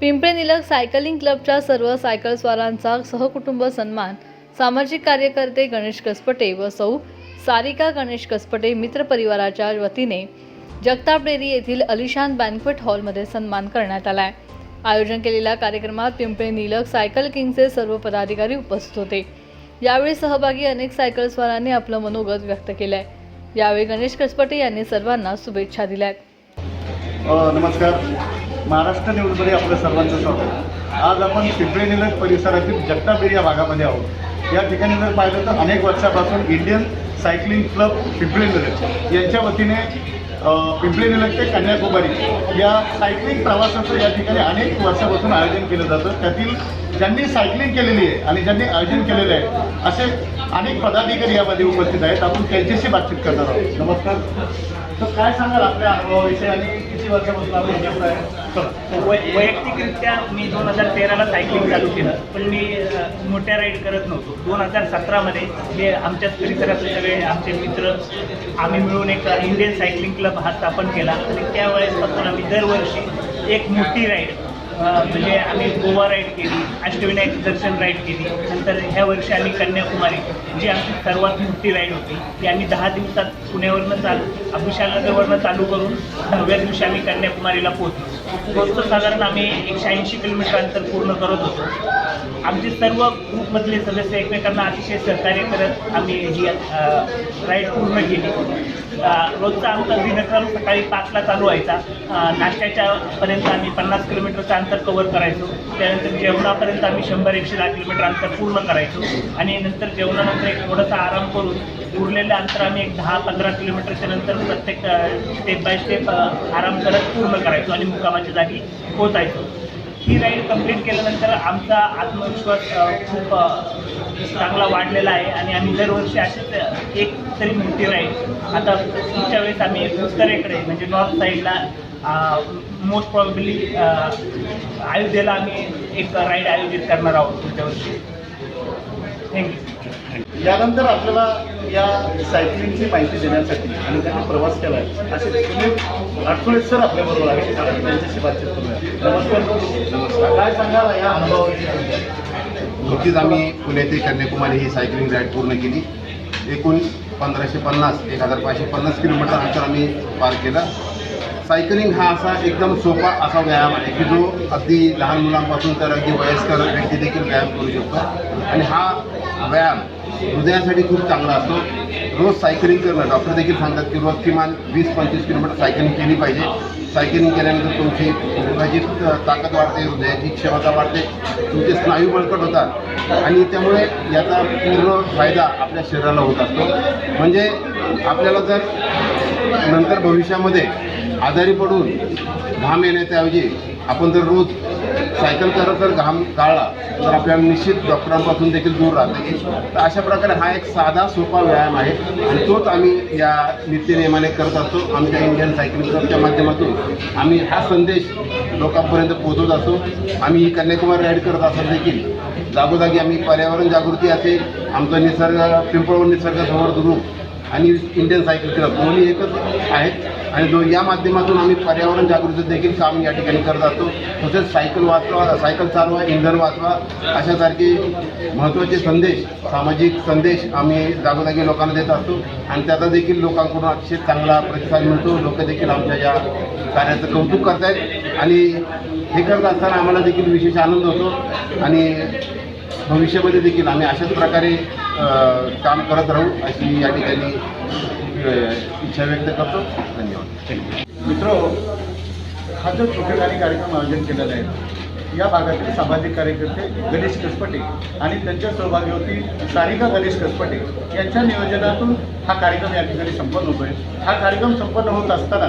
Pimple निलक cycling क्लबच्या सर्व सायकलस्वारांचा सहकुटुंब सन्मान सामाजिक कार्यकर्ते गणेश कसपटे व सौ सारिका गणेश कसपटे मित्रपरिवाराच्या वतीने जगताप डेरी येथील अलिशान बँक्वेट हॉलमध्ये सन्मान करण्यात आला आहे आयोजन केलेल्या कार्यक्रमात पिंपळे निलक सायकल किंगचे सर्व पदाधिकारी उपस्थित होते. यावेळी सहभागी अनेक सायकलस्वारांनी आपलं मनोगत व्यक्त केलं आहे यावेळी गणेश कसपटे यांनी सर्वांना शुभेच्छा दिल्या नमस्कार. महाराष्ट्र न्यूजमध्ये आपलं सर्वांचं स्वागत. आज आपण पिंपळेनिलज परिसरातील जगतापेर या भागामध्ये आहोत. या ठिकाणी जर पाहिलं तर अनेक वर्षापासून Indian cycling club Pimple Nilakh यांच्या वतीने अ, पिंपळे ते कन्याकुमारी या सायकलिंग प्रवासाचं या ठिकाणी अनेक वर्षापासून आयोजन केलं जातं. त्यातील ज्यांनी सायकलिंग केलेली आहे आणि ज्यांनी आयोजन केलेलं आहे असे अनेक पदाधिकारी यामध्ये उपस्थित आहेत. आपण त्यांच्याशी बातचीत करणार आहोत. नमस्कार. तर काय सांगाल आपल्या अनुभवाविषयी आणि किती वर्षापासून आपण आहे? वै वैयक्तिकरित्या मी दोन हजार तेराला सायकलिंग चालू केलं पण मी मोठ्या राईड करत नव्हतो. दोन हजार सतरामध्ये मी आमच्याच परिसरातले सगळे आमचे मित्र आम्ही मिळून एक इंडियन सायकलिंग क्लब हा स्थापन केला. आणि त्यावेळेसपासून आम्ही दरवर्षी एक मोठी राईड म्हणजे आम्ही गोवा राईड केली अष्टविनायक दर्शन राईड केली. नंतर ह्या वर्षी आम्ही कन्याकुमारी जी आमची सर्वात मोठी राईड होती ती आम्ही दहा दिवसात पुण्यावरनं चालू विशालनगरवरनं चालू करून दहाव्या दिवशी आम्ही कन्याकुमारीला पोहोचलो. रोजचं साधारण आम्ही एकशे ऐंशी किलोमीटर अंतर पूर्ण करत होतो. आमचे सर्व ग्रुपमधले सदस्य एकमेकांना अतिशय सहकार्य करत आम्ही ही राईड पूर्ण केली. रोजचा आमचा दिनक्रम सकाळी पाचला चालू व्हायचा. नाश्त्याच्या पर्यंत आम्ही पन्नास किलोमीटरचं अंतर कव्हर करायचो. त्यानंतर जेवणापर्यंत आम्ही शंभर एकशे दहा किलोमीटर अंतर पूर्ण करायचो. आणि नंतर जेवणानंतर एक थोडासा आराम करून उरलेलं अंतर आम्ही एक दहा पंधरा किलोमीटरच्या नंतर प्रत्येक स्टेप बाय स्टेप आराम करत पूर्ण करायचो आणि मुक्कामाच्या जागी पोचायचो ही राईड कंप्लीट केल्यानंतर आमचा आत्मविश्वास खूप चांगला वाढलेला आहे आणि आम्ही दरवर्षी अशीच एक तरी मोठी राईड आता पुढच्या वेळेस आम्ही उत्तरेकडे म्हणजे नॉर्थ साईडला मोस्ट प्रॉबेबली अयोध्येला आम्ही एक राईड आयोजित करणार आहोत पुढच्या वर्षी. थँक्यू यानंतर आपल्याला या सायकलिंगची माहिती देण्यासाठी आणि त्यांनी प्रवास केला आहे असे आठवडे सर आपल्याबरोबर आपण त्यांच्याशी बातचीत करूया. नमस्कार. नमस्कार. काय सांगाल या अनुभवाविषयी नुकतीच आम्ही पुणे ते कन्याकुमारी ही सायकलिंग राईड पूर्ण केली. एकूण पंधराशे पन्नास एक हजार पाचशे पन्नास किलोमीटर अंतर आम्ही पार केलं. सायकलिंग हा असा एकदम सोपा असा व्यायाम आहे की जो अगदी लहान मुलांपासून तर अगदी वयस्कर व्यक्ती देखील व्यायाम करू शकतो. आणि हा व्यायाम हृदयासाठी खूप चांगला असतो. रोज सायकलिंग करणं डॉक्टर देखील सांगतात की रोज किमान वीस पंचवीस किलोमीटर सायकलिंग केली पाहिजे. सायकलिंग केल्यानंतर तुमची हृदयाची ताकद वाढते हृदयाची क्षमता वाढते तुमचे स्नायू बळकट होतात. आणि त्यामुळे याचा पूर्ण फायदा आपल्या शरीराला होत असतो. म्हणजे आपल्याला जर नंतर भविष्यामध्ये आजारी पडून घाम येण्याच्याऐवजी आपण जर रोज सायकल करत जर घाम गाळला तर आपल्याला निश्चित डॉक्टरांपासून देखील दूर राहता. येईल तर अशा प्रकारे हा एक साधा सोपा व्यायाम आहे. आणि तोच आम्ही या नित्यनियमाने करत असतो. आमच्या इंडियन सायकलिंग क्लबच्या माध्यमातून आम्ही हा संदेश लोकांपर्यंत पोहोचवत असतो. आम्ही ही कन्याकुमारी राईड करत असत देखील जागोजागी आम्ही पर्यावरण जागृती असेल आमचा निसर्ग पिंपळवण निसर्ग संवर्धन ग्रुप आणि इंडियन सायकल क्लब दोन्ही एकच आहेत. आणि या माध्यमातून आम्ही पर्यावरण जागृती देखील काम या ठिकाणी करत असतो तसेच सायकल वाचवा सायकल चालवा इंधन वाचवा अशासारखे महत्त्वाचे संदेश सामाजिक संदेश आम्ही जागोजागी लोकांना देत असतो. आणि त्याचा देखील लोकांकडून अतिशय चांगला प्रतिसाद मिळतो. लोक देखील आमच्या या कार्याचं कौतुक करतायत. आणि हे करत असताना आम्हाला देखील विशेष आनंद होतो. आणि भविष्यामध्ये देखील आम्ही अशाच प्रकारे काम करत राहू अशी या ठिकाणी इच्छा व्यक्त करतो. धन्यवाद. मित्र हा जो छोटेखानी कार्यक्रम आयोजन केलेला आहे या भागातील सामाजिक कार्यकर्ते गणेश कसपटे आणि त्यांच्या सहभागी होती सारिका गणेश कसपटे यांच्या नियोजनातून हा कार्यक्रम या ठिकाणी संपन्न होतोय. हा कार्यक्रम संपन्न होत असताना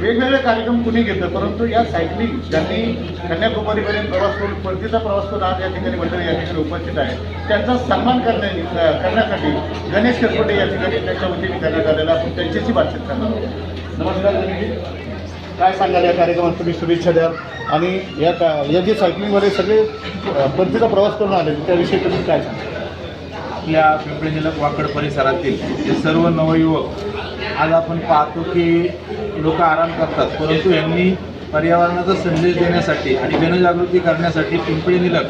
वेगवेगळे कार्यक्रम कुणी घेतलं परंतु या सायकलिंग ज्यांनी कन्याकुमारीपर्यंत प्रवास करून परतीचा प्रवास करून आज या ठिकाणी मंडळी या ठिकाणी उपस्थित आहे त्यांचा सन्मान करण्या करण्यासाठी गणेश कसपटे या ठिकाणी त्यांच्या वतीने करण्यात आलेला आपण त्यांच्याशी बातचीत करणार आहोत. नमस्कार काय सांगाल या कार्यक्रमात? तुम्ही शुभेच्छा द्याल. आणि या का या जे सायकलिंगमध्ये सगळे परतीचा प्रवास करून आले त्याविषयी तुम्ही काय सांगाल? आपल्या पिंपरी जिल्ह्यात वाकड परिसरातील हे सर्व नवयुवक आज आपण पाहतो की लोक आराम करतात परंतु यांनी पर्यावरणाचा संदेश देण्यासाठी आणि जनजागृती करण्यासाठी पिंपळी निलक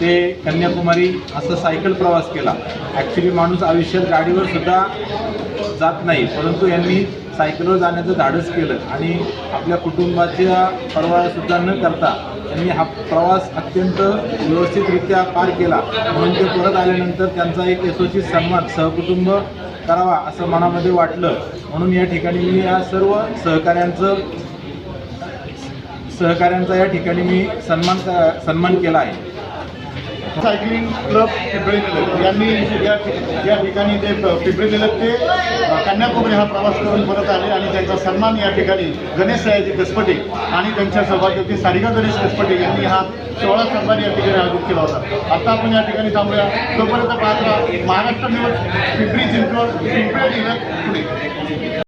ते कन्याकुमारी असं सायकल प्रवास केला. ॲक्च्युली माणूस आयुष्यात गाडीवर सुद्धा जात नाही परंतु यांनी सायकलवर जाण्याचं धाडस केलं आणि आपल्या कुटुंबाच्या परवासुद्धा न करता त्यांनी हा प्रवास अत्यंत व्यवस्थितरित्या पार केला. म्हणून ते परत आल्यानंतर त्यांचा एक यशोचित सन्मान सहकुटुंब करावा असं मनामध्ये वाटलं. म्हणून या ठिकाणी मी या सर्व सहकाऱ्यांचं सहकाऱ्यांचा या ठिकाणी मी सन्मान सन्मान केला आहे. सायकलिंग क्लब पिंपरी निलक यांनी या या ठिकाणी ते प- पिंपरी निलक ते कन्याकुमारी हा प्रवास करून परत आले आणि त्यांचा सन्मान या ठिकाणी गणेश सयाजी कसपटे आणि त्यांच्या सहभागी सारिका गणेश कसपटे यांनी हा सोळा सन्मान या ठिकाणी आयोजित केला होता. आता आपण या ठिकाणी थांबूया. तोपर्यंत पाहत राहा महाराष्ट्र न्यूज पिंपरी चिंचवड पिंपरी निलक पुणे.